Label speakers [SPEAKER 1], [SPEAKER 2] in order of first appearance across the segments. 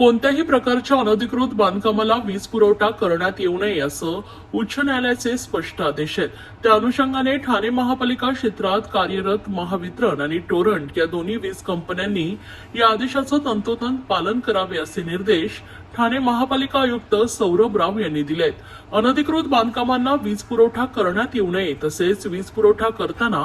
[SPEAKER 1] कोणत्याही प्रकारच्या अनधिकृत बांधकामाला वीज पुरवठा करण्यात येऊ नये असं उच्च न्यायालयाचे स्पष्ट आदेश आहेत. त्या अनुषंगाने ठाणे महापालिका क्षेत्रात कार्यरत महावितरण आणि टोरंट या दोन्ही वीज कंपन्यांनी या आदेशाचं तंतोतंत पालन करावे असे निर्देश ठाणे महापालिका आयुक्त सौरभ राव यांनी दिलेत अनधिकृत बांधकामांना वीज पुरवठा करण्यात येऊ नये तसेच वीज पुरवठा करताना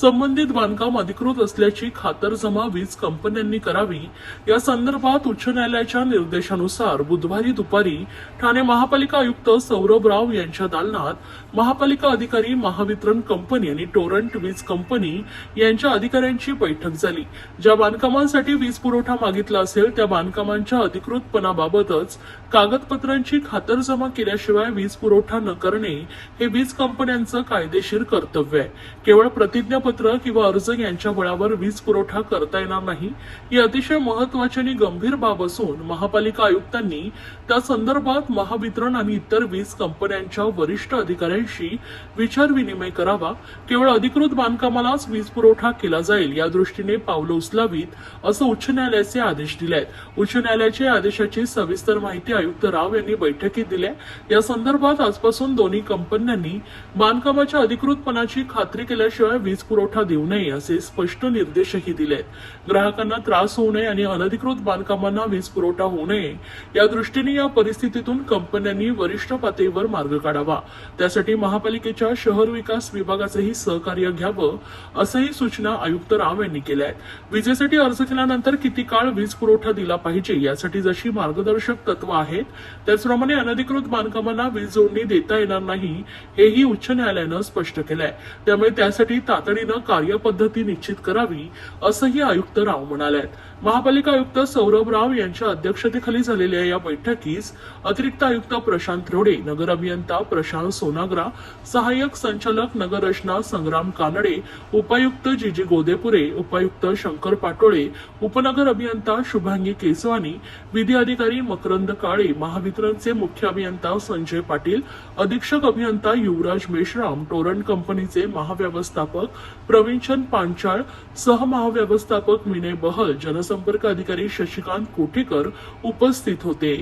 [SPEAKER 1] संबंधित बांधकाम अधिकृत असल्याची खातरजमा वीज कंपन्यांनी करावी. या संदर्भात उच्च न्यायालयाच्या निर्देशानुसार बुधवारी दुपारी ठाणे महापालिका आयुक्त सौरभ राव यांच्या दालनात महापालिका अधिकारी महावितरण कंपनी आणि टोरंट वीज कंपनी यांच्या अधिकाऱ्यांची बैठक झाली. ज्या बांधकामांसाठी वीज पुरवठा मागितला असेल त्या बांधकामांच्या अधिकृतपणाबाबतच कागदपत्रांची खातरजमा केल्याशिवाय वीज पुरवठा न करणे हे वीज कंपन्यांचं कायदेशीर कर्तव्य आहे. केवळ प्रतिज्ञापत्र किंवा अर्ज यांच्या बळावर वीज पुरवठा करता येणार नाही ही अतिशय महत्वाची आणि गंभीर बाब असून महापालिका आयुक्तांनी त्या संदर्भात महावितरण आणि इतर वीज कंपन्यांच्या वरिष्ठ अधिकाऱ्यांशी विचारविनिमय करावा. केवळ अधिकृत बांधकामालाच वीज पुरवठा केला जाईल या दृष्टीने पावलं उचलावीत असं उच्च न्यायालयाचे आदेश दिले आहेत उच्च न्यायालयाच्या आदेशाची सविस्तर माहिती आयुक्त राव यांनी बैठकीत दिली. या संदर्भात आजपासून दोन्ही कंपन्यांनी बांधकामाच्या अधिकृतपणाची खात्री केल्याशिवाय वीज पुरवठा देऊ नये असे स्पष्ट निर्देशही दिले आहेत. ग्राहकांना त्रास होऊ नये आणि अनधिकृत बांधकामांना वीज पुरवठा तोटा होऊ नये. या दृष्टीने या परिस्थितीतून कंपन्यांनी वरिष्ठ पातळीवर मार्ग काढावा. त्यासाठी महापालिकेच्या शहर विकास विभागाचेही सहकार्य घ्यावं असंही सूचना आयुक्त राम यांनी केल्या आहेत. विजेसाठी अर्ज केल्यानंतर किती काळ वीज पुरवठा दिला पाहिजे यासाठी जशी मार्गदर्शक तत्व आहेत त्याचप्रमाणे अनधिकृत बांधकामांना वीज जोडणी देता येणार नाही हेही उच्च न्यायालयानं स्पष्ट केलंय. त्यामुळे त्यासाठी तातडीनं कार्यपद्धती निश्चित करावी असंही आयुक्त राव म्हणाले महापालिका आयुक्त सौरभ राव यांच्या अध्यक्षतेखाली झालेल्या या बैठकीस अतिरिक्त आयुक्त प्रशांत रोडे नगर अभियंता प्रशांत सोनाग्रा सहाय्यक संचालक नगर रचना संग्राम कानडे उपायुक्त जीजी गोदेपुरे उपायुक्त शंकर पाटोळे उपनगर अभियंता शुभांगी केसवानी विधी अधिकारी मकरंद काळे महावितरणचे मुख्य अभियंता संजय पाटील अधीक्षक अभियंता युवराज मेश्राम टोरंट कंपनीचे महाव्यवस्थापक प्रवीणचंद पांचाळ सहमहाव्यवस्थापक विनय बहल जनसंपर्क अधिकारी शशिकांत कोठेकर उपस्थित होते.